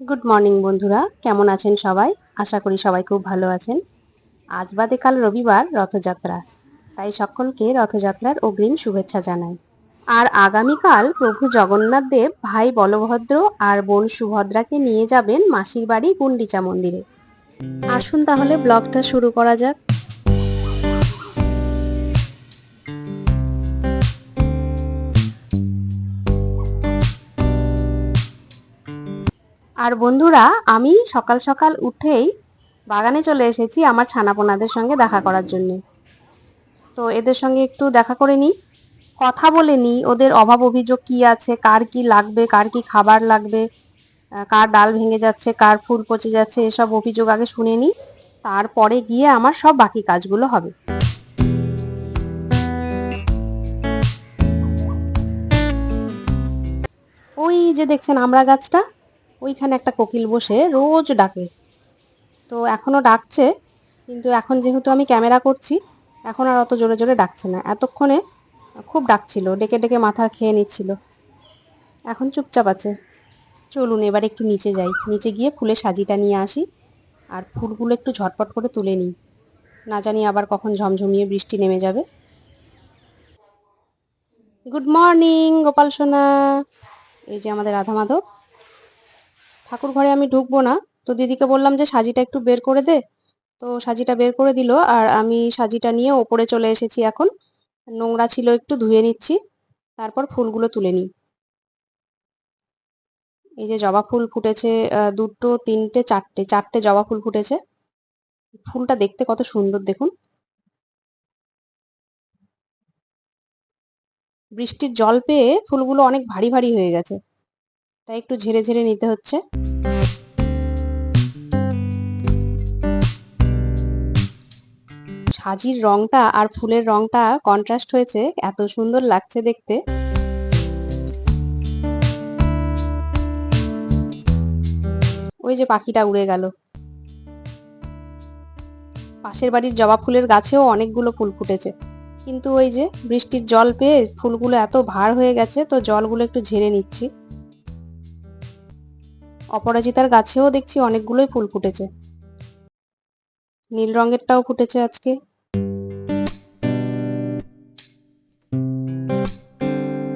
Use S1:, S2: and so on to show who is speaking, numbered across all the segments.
S1: Good morning বন্ধুরা। কেমন আছেন সবাই? আশা করি সবাই খুব ভালো আছেন। আজ বাদে কাল রবিবার, রথযাত্রা। তাই সকলকে রথযাত্রার অগ্রিম শুভেচ্ছা জানাই। আর আগামীকাল প্রভু জগন্নাথ দেব ভাই বলভদ্র আর বোন সুভদ্রাকে নিয়ে যাবেন মাসির বাড়ি গুন্ডিচা মন্দিরে। আসুন তাহলে ব্লগটা শুরু করা যাক। আর বন্ধুরা, আমি সকাল সকাল উঠেই বাগানে চলে এসেছি আমার ছানাপোনাদের সঙ্গে দেখা করার জন্য। তো এদের সঙ্গে একটু দেখা করে নিই। কথা বলে নিই, ওদের অভাব অভিযোগ কি আছে, কার কি লাগবে, কার কি খাবার লাগবে কার ডাল ভেঙে যাচ্ছে, কার ফুল পচে যাচ্ছে, এসব অভিযোগ আগে শুনে নিই, তারপরে গিয়ে আমার সব বাকি কাজগুলো হবে। ওই যে দেখছেন আমরা গাছটা ওইখানে একটা কোকিল বসে রোজ ডাকে। তো এখনও ডাকছে, কিন্তু এখন যেহেতু আমি ক্যামেরা করছি, এখন আর অত জোরে জোরে ডাকছে না। এতক্ষণে খুব ডাকছিল, ডেকে ডেকে মাথা খেয়ে নিচ্ছিল। এখন চুপচাপ আছে। চলুন এবার একটু নিচে যাই। নিচে গিয়ে ফুলের সাজিটা নিয়ে আসি, আর ফুলগুলো একটু ঝটপট করে তুলে নিই। না জানি আবার কখন ঝমঝমিয়ে বৃষ্টি নেমে যাবে। গুড মর্নিং, গোপাল সোনা। এই যে আমাদের রাধা মাধব। ঠাকুর ঘরে আমি ঢুকবো না। তো দিদিকে বললাম যে, সাজিটা একটু বের করে দে। তো সাজিটা বের করে দিল আর আমি সাজিটা নিয়ে ওপরে চলে এসেছি এখন। নোংরা ছিল একটু, ধুয়ে নিচ্ছি। তারপর ফুলগুলো তুলে নিই। এই যে জবা ফুল ফুটেছে দুটো, তিনটে, চারটে চারটে জবা ফুল ফুটেছে। ফুলটা দেখতে কত সুন্দর, দেখুন। বৃষ্টির জল পেয়ে ফুলগুলো অনেক ভারী ভারী হয়ে গেছে। তাই একটু ঝেড়ে ঝেড়ে নিতে হচ্ছে। সাজির রংটা আর ফুলের রংটা কন্ট্রাস্ট হয়েছে, এত সুন্দর লাগছে দেখতে। ওই যে পাখিটা উড়ে গেল। পাশের বাড়ির জবা ফুলের গাছেও অনেকগুলো ফুল ফুটেছে। কিন্তু ওই যে বৃষ্টির জল পেয়ে ফুলগুলো এত ভার হয়ে গেছে, তো জলগুলো একটু ঝেড়ে নিচ্ছি। অপরাজিতার গাছেও দেখছি অনেকগুলোই ফুল ফুটেছে। নীল রঙেরটাও ফুটেছে আজকে।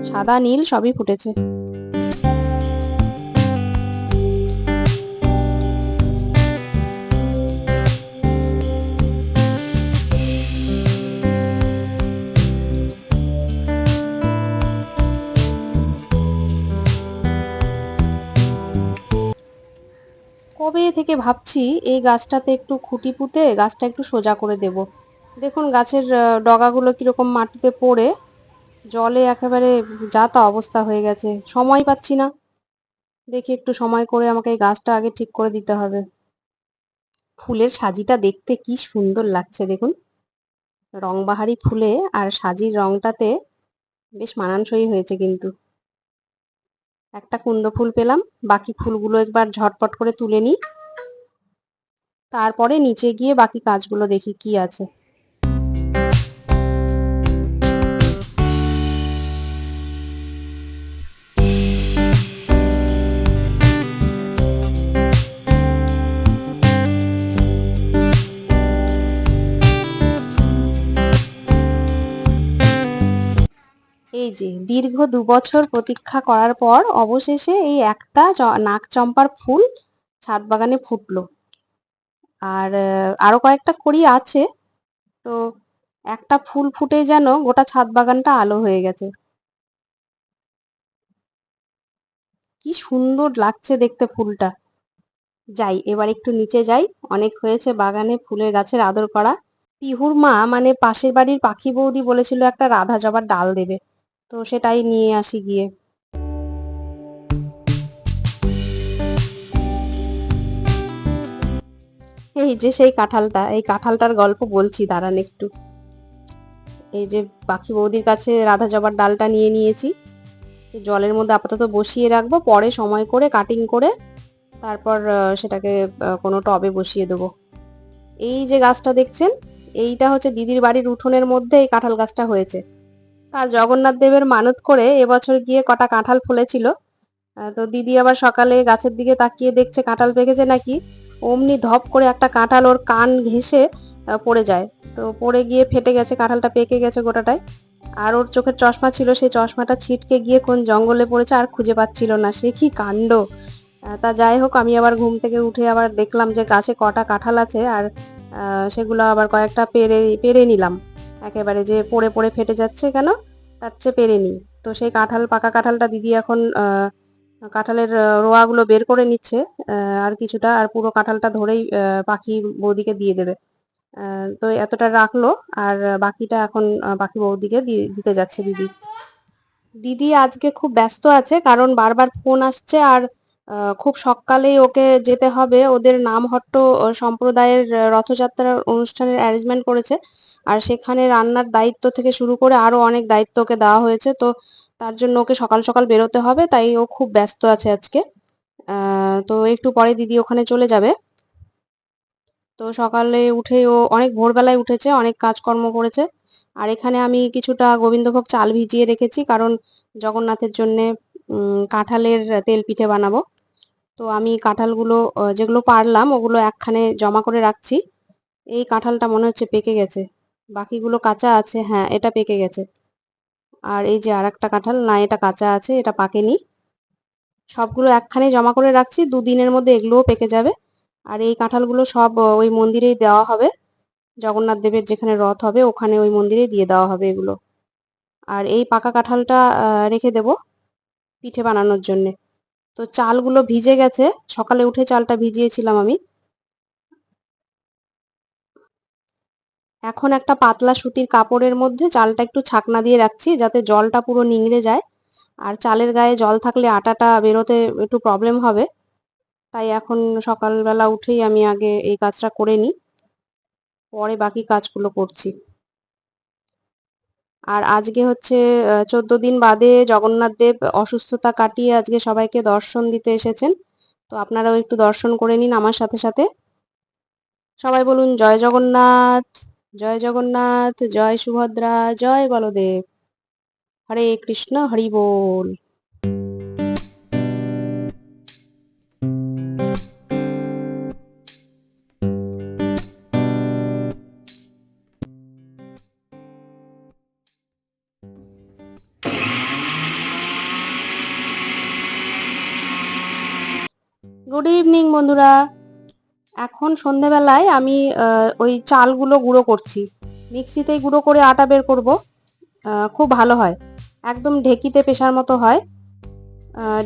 S1: সাদা নীল সবই ফুটেছে। থেকে ভাবছি এই গাছটাতে একটু খুঁটি পুঁতে গাছটা একটু সোজা করে দেব। দেখুন গাছের ডগাগুলো কীরকম মাটিতে পড়ে। জলে একেবারে যা তা অবস্থা হয়ে গেছে। সময় পাচ্ছি না। দেখি একটু সময় করে আমাকে এই গাছটা আগে ঠিক করে দিতে হবে। ফুলের সাজিটা দেখতে কি সুন্দর লাগছে দেখুন। রংবাহারি ফুলে আর সাজির রংটাতে বেশ মানানসই হয়েছে কিন্তু। একটা কুন্দ ফুল পেলাম। বাকি ফুলগুলো একবার ঝটপট করে তুলে নিই। তারপরে নিচে গিয়ে বাকি কাজগুলো দেখি কি আছে। এই যে, দীর্ঘ দু বছর প্রতীক্ষা করার পর অবশেষে এই একটা নাক চম্পার ফুল ছাদ বাগানে ফুটলো। আর আহ, আরও কয়েকটা কড়ি আছে। তো একটা ফুল ফুটে যেন গোটা ছাদ বাগানটা আলো হয়ে গেছে। কি সুন্দর লাগছে দেখতে ফুলটা। যাই এবার একটু নিচে যাই। অনেক হয়েছে বাগানে ফুলের গাছের আদর করা। পিহুর মা মানে পাশের বাড়ির পাখি বৌদি বলেছিল একটা রাধা জবার ডাল দেবে। তো সেটাই নিয়ে আসি গিয়ে। এই যে সেই কাঁঠালটা, এই কাঁঠালটার গল্প বলছি, দাঁড়ান একটু। এই যে পাখি বৌদির কাছে রাধা জবার ডালটা নিয়ে নিয়েছি। জলের মধ্যে আপাতত বসিয়ে রাখব, পরে সময় করে কাটিং করে তারপর সেটাকে কোনো টবে বসিয়ে দেবো। এই যে গাছটা দেখছেন, এইটা হচ্ছে দিদির বাড়ির উঠোনের মধ্যে এই কাঁঠাল গাছটা হয়েছে। আর জগন্নাথ দেবের মানত করে এবছর গিয়ে কটা কাঁঠাল ফলেছিল। তো দিদি আবার সকালে গাছের দিকে তাকিয়ে দেখছে কাঁঠাল পেকেছে নাকি? অমনি ধপ করে একটা কাঁঠাল ওর কান ঘেঁষে পড়ে যায়। তো পড়ে গিয়ে ফেটে গেছে, কাঁঠালটা পেকে গেছে গোটাটায় আর ওর চোখের চশমা ছিল সেই চশমাটা ছিটকে গিয়ে কোন জঙ্গলে পড়েছে আর খুঁজে পাচ্ছিল না। সে কি কাণ্ড? তা যাই হোক, আমি আবার ঘুম থেকে উঠে আবার দেখলাম যে গাছে কটা কাঁঠাল আছে আর সেগুলো আবার কয়েকটা পেরে পেরে নিলাম। একেবারে যে পড়ে পড়ে ফেটে যাচ্ছে কেন, তার চেয়ে পেরে নিই। তো সেই কাঁঠাল, পাকা কাঁঠালটা দিদি এখন কাঁঠালের রোয়াগুলো বের করে নিচ্ছে আর কিছুটা, আর পুরো কাঁঠালটা ধরেই পাখি বৌদিকে দিয়ে দেবে। তো এতটা রাখল, আর বাকিটা এখন পাখি বৌদিকে দিতে যাচ্ছে দিদি। দিদি আজকে খুব ব্যস্ত আছে, কারণ বারবার ফোন আসছে, আর খুব সকালেই ওকে যেতে হবে। ওদের নামহট্ট সম্প্রদায়ের রথযাত্রার অনুষ্ঠানের অ্যারেঞ্জমেন্ট করেছে, আর সেখানে রান্নার দায়িত্ব থেকে শুরু করে আরও অনেক দায়িত্ব ওকে দেওয়া হয়েছে। তো তার জন্য ওকে সকাল সকাল বেরোতে হবে, তাই ও খুব ব্যস্ত আছে আজকে। তো একটু পরে দিদি ওখানে চলে যাবে। তো সকালে উঠে ও অনেক ভোরবেলায় উঠেছে, অনেক কাজকর্ম করেছে। আর এখানে আমি কিছুটা গোবিন্দভোগ চাল ভিজিয়ে রেখেছি, কারণ জগন্নাথের জন্যে কাঁঠালের তেল পিঠে বানাবো। তো আমি কাঁঠালগুলো যেগুলো পারলাম, ওগুলো একখানে জমা করে রাখছি। এই কাঁঠালটা মনে হচ্ছে পেকে গেছে। বাকিগুলো কাঁচা আছে হ্যাঁ এটা পেকে গেছে। আর এই যে আর একটা কাঁঠাল, না, এটা কাঁচা আছে, এটা পাকেনি। সবগুলো একখানে জমা করে রাখছি, দুদিনের মধ্যে এগুলোও পেকে যাবে। আর এই কাঁঠালগুলো সব ওই মন্দিরেই দেওয়া হবে। জগন্নাথ দেবের যেখানে রথ হবে, ওখানে ওই মন্দিরেই দিয়ে দেওয়া হবে এগুলো। আর এই পাকা কাঁঠালটা রেখে দেব পিঠে বানানোর জন্যে। তো চালগুলো ভিজে গেছে, সকালে উঠে চালটা ভিজিয়েছিলাম আমি। এখন একটা পাতলা সুতির কাপড়ের মধ্যে চালটা একটু ছাকনা দিয়ে রাখছি, যাতে জলটা পুরো নিংড়ে যায়। আর চালের গায়ে জল থাকলে আটাটা বেরোতে একটু প্রবলেম হবে। তাই এখন সকালবেলা উঠেই আমি আগে এই কাজটা করে নিই। পরে বাকি কাজগুলো করছি। আর আজকে হচ্ছে চোদ্দ দিন বাদে জগন্নাথ দেব অসুস্থতা কাটিয়ে আজকে সবাইকে দর্শন দিতে এসেছেন। তো আপনারাও একটু দর্শন করে নিন আমার সাথে সাথে। সবাই বলুন, জয় জগন্নাথ। জয় জগন্নাথ জয় সুভদ্রা জয় বলদেব। হরে কৃষ্ণ হরি বল। গুড ইভিনিং বন্ধুরা। এখন সন্ধেবেলায় আমি ওই চালগুলো গুঁড়ো করছি। মিক্সিতেই গুঁড়ো করে আটা বের করব। খুব ভালো হয়। একদম ঢেকিতে পেশার মতো হয়।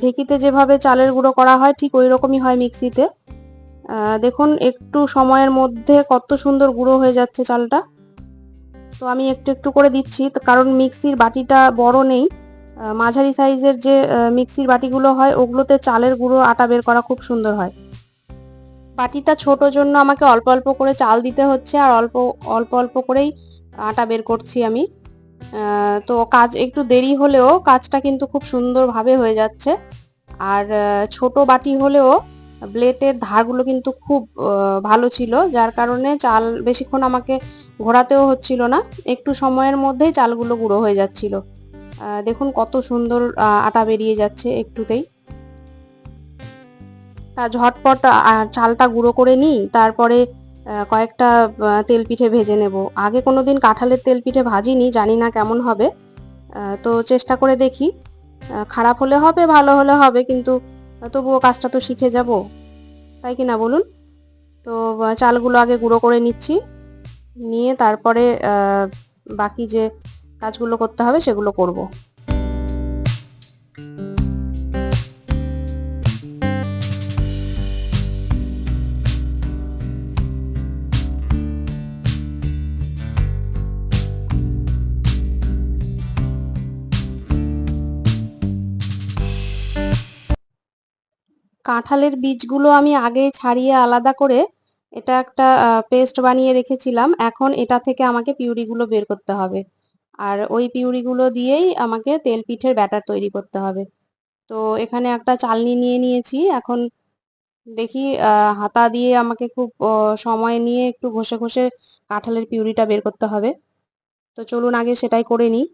S1: ঢেকিতে যেভাবে চালের গুঁড়ো করা হয়, ঠিক ওই রকমই হয় মিক্সিতে। দেখুন একটু সময়ের মধ্যে কত সুন্দর গুঁড়ো হয়ে যাচ্ছে চালটা। তো আমি একটু একটু করে দিচ্ছি কারণ মিক্সির বাটিটা বড় নেই। মাঝারি সাইজের যে মিক্সির বাটিগুলো হয়, ওগুলোতে চালের গুঁড়ো, আটা বের করা খুব সুন্দর হয়। বাটিটা ছোট জন্য আমাকে অল্প অল্প করে চাল দিতে হচ্ছে আর অল্প অল্প অল্প করেই আটা বের করছি আমি। তো কাজ একটু দেরি হলেও কাজটা কিন্তু খুব সুন্দরভাবে হয়ে যাচ্ছে। আর ছোট বাটি হলেও ব্লেডের ধারগুলো কিন্তু খুব ভালো ছিল, যার কারণে চাল বেশিক্ষণ আমাকে ঘোরাতেও হচ্ছিল না। একটু সময়ের মধ্যেই চালগুলো গুঁড়ো হয়ে যাচ্ছিল। দেখুন কত সুন্দর আটা বেরিয়ে যাচ্ছে একটুতেই। তা ঝটপট চালটা গুঁড়ো করে নিই, তারপরে কয়েকটা তেল পিঠে ভেজে নেব। আগে কোনো দিন কাঁঠালের তেল পিঠে ভাজিনি, জানি না কেমন হবে। তো চেষ্টা করে দেখি। খারাপ হলে হবে, ভালো হলে হবে, কিন্তু তবুও কাজটা তো শিখে যাব। তাই কি না বলুন? তো চালগুলো আগে গুঁড়ো করে নিচ্ছি। নিয়ে তারপরে বাকি যে কাজগুলো করতে হবে, সেগুলো করব। কাঁঠালের বীজগুলো আমি আগে ছাড়িয়ে আলাদা করে এটা একটা পেস্ট বানিয়ে রেখেছিলাম। এখন এটা থেকে আমাকে পিউরিগুলো বের করতে হবে। আর ওই পিউরিগুলো দিয়েই আমাকে তেল পিঠের ব্যাটার তৈরি করতে হবে। তো এখানে একটা চালনি নিয়ে নিয়েছি। এখন দেখি হাতা দিয়ে আমাকে খুব সময় নিয়ে একটু ঘষে ঘষে কাঁঠালের পিউরিটা বের করতে হবে। তো চলুন আগে সেটাই করে নিই।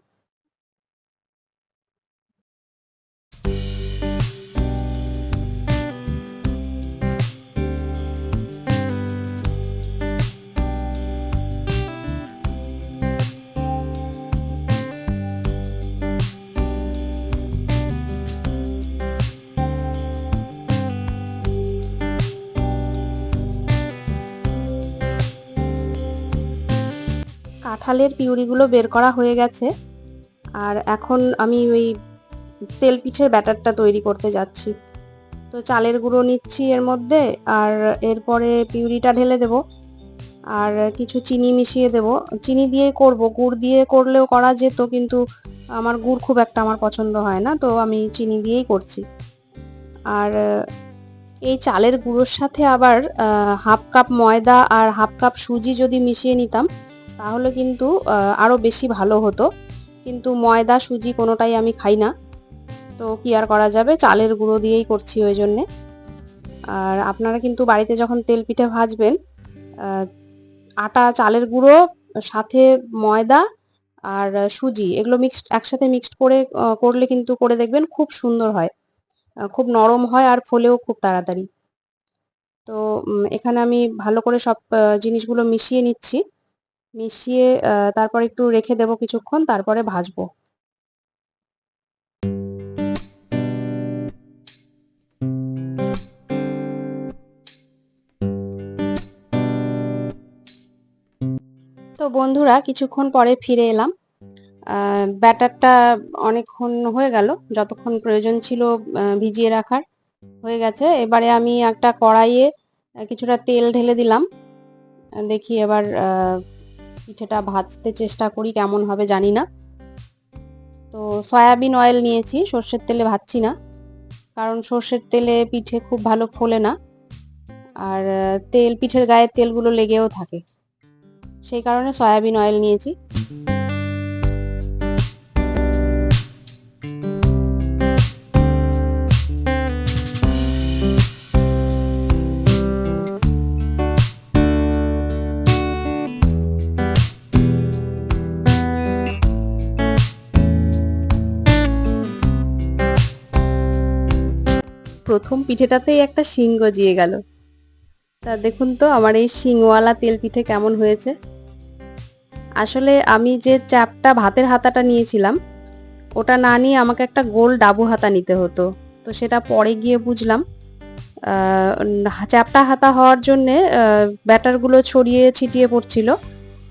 S1: কাঁঠালের পিউরিগুলো বের করা হয়ে গেছে। আর এখন আমি ওই তেল পিঠের ব্যাটারটা তৈরি করতে যাচ্ছি। তো চালের গুঁড়ো নিচ্ছি এর মধ্যে আর এরপরে পিউরিটা ঢেলে দেব। আর কিছু চিনি মিশিয়ে দেব। চিনি দিয়ে করব, গুড় দিয়ে করলেও করা যেত কিন্তু আমার গুড় খুব একটা আমার পছন্দ হয় না, তো আমি চিনি দিয়েই করছি। আর এই চালের গুঁড়োর সাথে আবার হাফ কাপ ময়দা আর হাফ কাপ সুজি যদি মিশিয়ে নিতাম তাহলে কিন্তু আরও বেশি ভালো হতো। কিন্তু ময়দা, সুজি কোনোটাই আমি খাই না। তো কি আর করা যাবে? চালের গুঁড়ো দিয়েই করছি ওই জন্যে। আর আপনারা কিন্তু বাড়িতে যখন তেল পিঠে ভাজবেন আটা, চালের গুঁড়ো, সাথে ময়দা আর সুজি, এগুলো মিক্সড একসাথে মিক্সড করে করলে কিন্তু করে দেখবেন খুব সুন্দর হয়। খুব নরম হয় আর ফোলেও খুব তাড়াতাড়ি। তো এখানে আমি ভালো করে সব জিনিসগুলো মিশিয়ে নিচ্ছি। মিশিয়ে তারপর একটু রেখে দেবো কিছুক্ষণ, তারপরে ভাজবো। তো বন্ধুরা, কিছুক্ষণ পরে ফিরে এলাম। ব্যাটারটা অনেকক্ষণ হয়ে গেল, যতক্ষণ প্রয়োজন ছিল ভিজিয়ে রাখার হয়ে গেছে। এবারে আমি একটা কড়াইয়ে কিছুটা তেল ঢেলে দিলাম। দেখি এবার পিঠেটা ভাজতে চেষ্টা করি, কেমন হবে জানি না। তো সয়াবিন অয়েল নিয়েছি, সর্ষের তেলে ভাজছি না, কারণ সর্ষের তেলে পিঠে খুব ভালো ফোলে না। আর তেল, পিঠের গায়ে তেলগুলো লেগেও থাকে। সেই কারণে সয়াবিন অয়েল নিয়েছি। প্রথম পিঠেটাতেই একটা শিং গজিয়ে গেল। তা দেখুন তো, আমার এই শিংওয়ালা তেল পিঠে কেমন হয়েছে? আসলে আমি যে চাপটা ভাতের হাতাটা নিয়েছিলাম, ওটা না নিয়ে আমাকে একটা গোল ডাবু হাতা নিতে হতো। তো সেটা পরে গিয়ে বুঝলাম। চ্যাপটা হাতা হওয়ার জন্যে ব্যাটারগুলো ছড়িয়ে ছিটিয়ে পড়ছিল।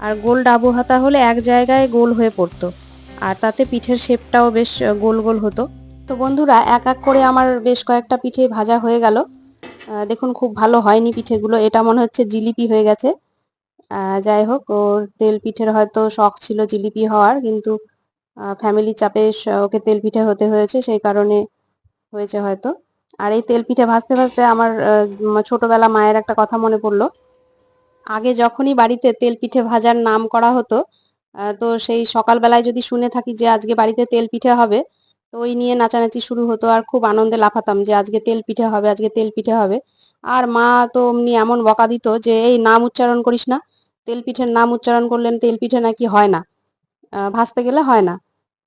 S1: আর গোল ডাবু হাতা হলে এক জায়গায় গোল হয়ে পড়তো। আর তাতে পিঠের শেপটাও বেশ গোল গোল হতো। তো বন্ধুরা, এক এক করে আমার বেশ কয়েকটা পিঠে ভাজা হয়ে গেল। দেখুন খুব ভালো হয়নি পিঠেগুলো, এটা মনে হচ্ছে জিলিপি হয়ে গেছে। যাই হোক, ওর তেল পিঠের হয়তো শখ ছিল জিলিপি হওয়ার, কিন্তু ফ্যামিলি চাপে ওকে তেল পিঠে হতে হয়েছে, সেই কারণে হয়েছে হয়তো। আর এই তেল পিঠে ভাজতে ভাজতে আমার ছোটবেলা মায়ের একটা কথা মনে পড়ল। আগে যখনই বাড়িতে তেল পিঠে ভাজার নাম করা হতো তো সেই সকালবেলায় যদি শুনে থাকি যে আজকে বাড়িতে তেল পিঠে হবে তো ওই নিয়ে নাচানাচি শুরু হতো আর খুব আনন্দে লাফাতাম যে আজকে তেল পিঠে হবে, আজকে তেল পিঠে হবে। আর মা তো অমনি এমন বকা দিত যে, এই নাম উচ্চারণ করিস না। তেল পিঠের নাম উচ্চারণ করলেন তেল পিঠে নাকি হয় না। ভাজতে গেলে হয় না।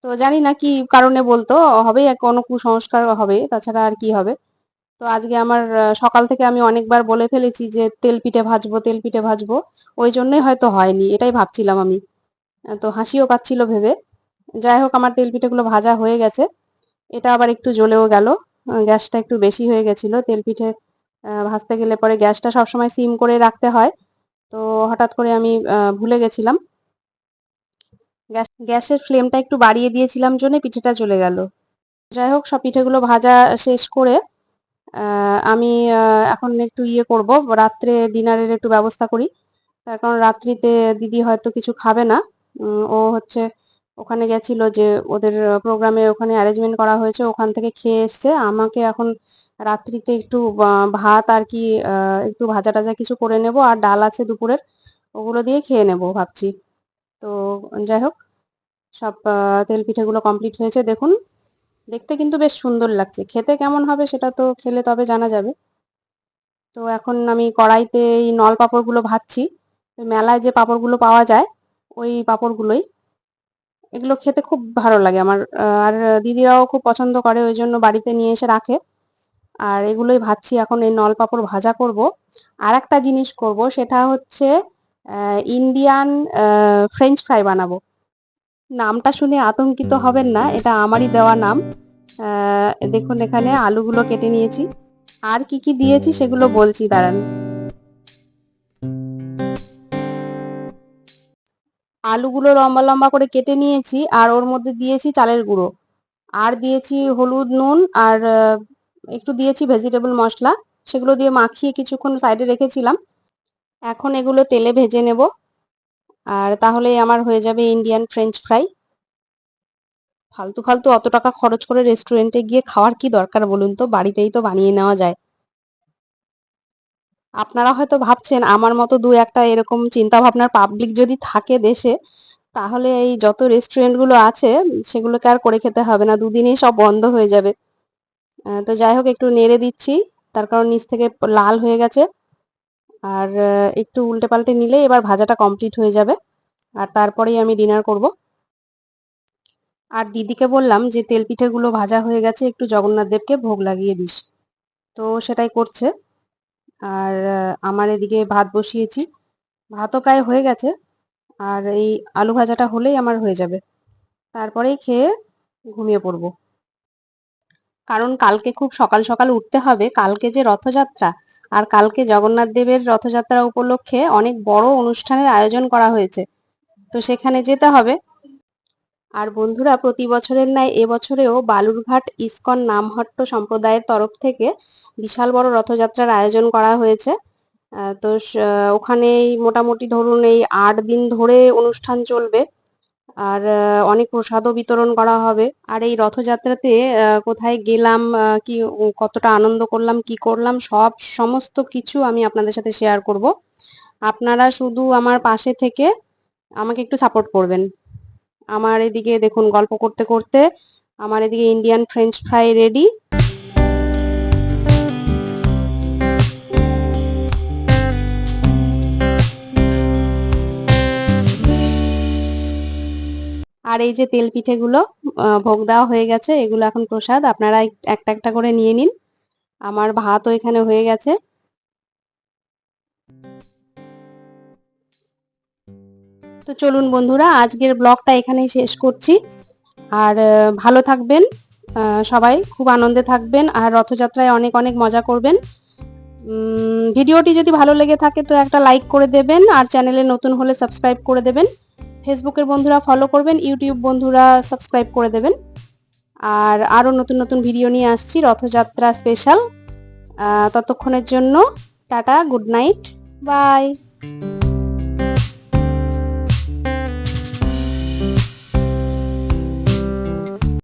S1: তো জানি না কি কারণে বলতো হবে কোনো কুসংস্কার হবে, তাছাড়া আর কি হবে? তো আজকে আমার সকাল থেকে আমি অনেকবার বলে ফেলেছি যে, তেল পিঠে ভাজবো, তেল পিঠে ভাজবো। ওই জন্যই হয়তো হয়নি, এটাই ভাবছিলাম আমি। তো হাসিও পাচ্ছিল ভেবে। যাই হোক, আমার তেল পিঠেগুলো ভাজা হয়ে গেছে। এটা আবার একটু জ্বলেও গেল। গ্যাসটা একটু বেশি হয়ে গেছিল। তেল পিঠে ভাজতে গেলে পরে গ্যাসটা সবসময় সিম করে রাখতে হয়। তো হঠাৎ করে আমি ভুলে গেছিলাম। গ্যাস, গ্যাসের ফ্লেমটা একটু বাড়িয়ে দিয়েছিলাম জন্য পিঠেটা চলে গেল। যাই হোক, সব পিঠেগুলো ভাজা শেষ করে আমি এখন একটু ইয়ে করব। রাত্রে ডিনারের একটু ব্যবস্থা করি। তার কারণ রাত্রিতে দিদি হয়তো কিছু খাবে না। ও হচ্ছে ওখানে গেছিল যে ওদের প্রোগ্রামে ওখানে অ্যারেঞ্জমেন্ট করা হয়েছে, ওখান থেকে খেয়ে এসছে। আমাকে এখন রাত্রিতে একটু ভাত আর কি একটু ভাজা টাজা কিছু করে নেব, আর ডাল আছে দুপুরের, ওগুলো দিয়ে খেয়ে নেব ভাবছি। তো যাই হোক, সব তেল পিঠেগুলো কমপ্লিট হয়েছে, দেখুন। দেখতে কিন্তু বেশ সুন্দর লাগছে। খেতে কেমন হবে সেটা তো খেলে তবে জানা যাবে। তো এখন আমি কড়াইতে এই নল পাঁপড়গুলো ভাজছি। মেলায় যে পাঁপড়গুলো পাওয়া যায়, ওই পাঁপড়গুলোই। এগুলো খেতে খুব ভালো লাগে আমার আর দিদিরাও খুব পছন্দ করে, ওই জন্য বাড়িতে নিয়ে এসে রাখে। আর এগুলোই ভাজছি, এখন এই নল পাঁপড় ভাজা করব। আর একটা জিনিস করব, সেটা হচ্ছে ইন্ডিয়ান ফ্রেঞ্চ ফ্রাই বানাবো। নামটা শুনে আতঙ্কিত হবেন না, এটা আমারই দেওয়া নাম। দেখুন এখানে আলুগুলো কেটে নিয়েছি। আর কি কি দিয়েছি সেগুলো বলছি, দাঁড়ান। আলুগুলো লম্বা লম্বা করে কেটে নিয়েছি, আর ওর মধ্যে দিয়েছি চালের গুঁড়ো। আর দিয়েছি হলুদ, নুন, আর একটু দিয়েছি ভেজিটেবল মশলা। সেগুলো দিয়ে মাখিয়ে কিছুক্ষণ সাইডে রেখেছিলাম। এখন এগুলো তেলে ভেজে নেব। আর তাহলে আমার হয়ে যাবে ইন্ডিয়ান ফ্রেঞ্চ ফ্রাই ফালতু ফালতু অত টাকা খরচ করে রেস্টুরেন্টে গিয়ে খাওয়ার কি দরকার বলুন তো? বাড়িতেই তো বানিয়ে নেওয়া যায়। আপনারা হয়তো ভাবছেন, আমার মতো দু একটা এরকম চিন্তা ভাবনার পাবলিক যদি থাকে দেশে, তাহলে এই যত রেস্টুরেন্টগুলো আছে, সেগুলোকে আর করে খেতে হবে না, দুদিনেই সব বন্ধ হয়ে যাবে। তো যাই হোক, একটু নেড়ে দিচ্ছি, তার কারণ নিচ থেকে লাল হয়ে গেছে। আর একটু উল্টে পাল্টে নিলে এবার ভাজাটা কমপ্লিট হয়ে যাবে। আর তারপরেই আমি ডিনার করব। আর দিদিকে বললাম যে তেল পিঠেগুলো ভাজা হয়ে গেছে, একটু জগন্নাথ দেবকে ভোগ লাগিয়ে দিস। তো সেটাই করছে। আর আমার এদিকে ভাত বসিয়েছি। ভাতও প্রায় হয়ে গেছে। আর এই আলু ভাজাটা হলেই আমার হয়ে যাবে। তারপরেই খেয়ে ঘুমিয়ে পড়ব। কারণ কালকে খুব সকাল সকাল উঠতে হবে। কালকে যে রথযাত্রা আর কালকে জগন্নাথ দেবের রথযাত্রা উপলক্ষে অনেক বড় অনুষ্ঠানের আয়োজন করা হয়েছে। তো সেখানে যেতে হবে। আর বন্ধুরা, প্রতি বছরের ন্যায় এবছরেও বালুরঘাট ইস্কন নামহট্ট সম্প্রদায়ের তরফ থেকে বিশাল বড় রথযাত্রার আয়োজন করা হয়েছে। তো ওখানেই মোটামুটি ধরুন এই আট দিন ধরে অনুষ্ঠান চলবে। আর অনেক প্রসাদও বিতরণ করা হবে। আর এই রথযাত্রাতে কোথায় গেলাম কি, কতটা আনন্দ করলাম, কি করলাম, সব সমস্ত কিছু আমি আপনাদের সাথে শেয়ার করব। আপনারা শুধু আমার পাশে থেকে আমাকে একটু সাপোর্ট করবেন। আমার এদিকে দেখুন, গল্প করতে করতে আমার এদিকে ইন্ডিয়ান ফ্রেঞ্চ ফ্রাই রেডি আর এই যে তেল পিঠেগুলো ভোগ দেওয়া হয়ে গেছে, এগুলো এখন প্রসাদ। আপনারা একটা একটা করে নিয়ে নিন। আমার ভাতও এখানে হয়ে গেছে। তো চলুন বন্ধুরা, আজকের ব্লগটা এখানেই শেষ করছি। আর ভালো থাকবেন সবাই খুব আনন্দে থাকবেন আর রথযাত্রায় অনেক অনেক মজা করবেন। ভিডিওটি যদি ভালো লেগে থাকে তো একটা লাইক করে দেবেন আর চ্যানেলে নতুন হলে সাবস্ক্রাইব করে দেবেন। ফেসবুকের বন্ধুরা ফলো করবেন, ইউটিউব বন্ধুরা সাবস্ক্রাইব করে দেবেন। আর আরও নতুন নতুন ভিডিও নিয়ে আসছি, রথযাত্রা স্পেশাল। ততক্ষণের জন্য টাটা, গুড নাইট, বাই।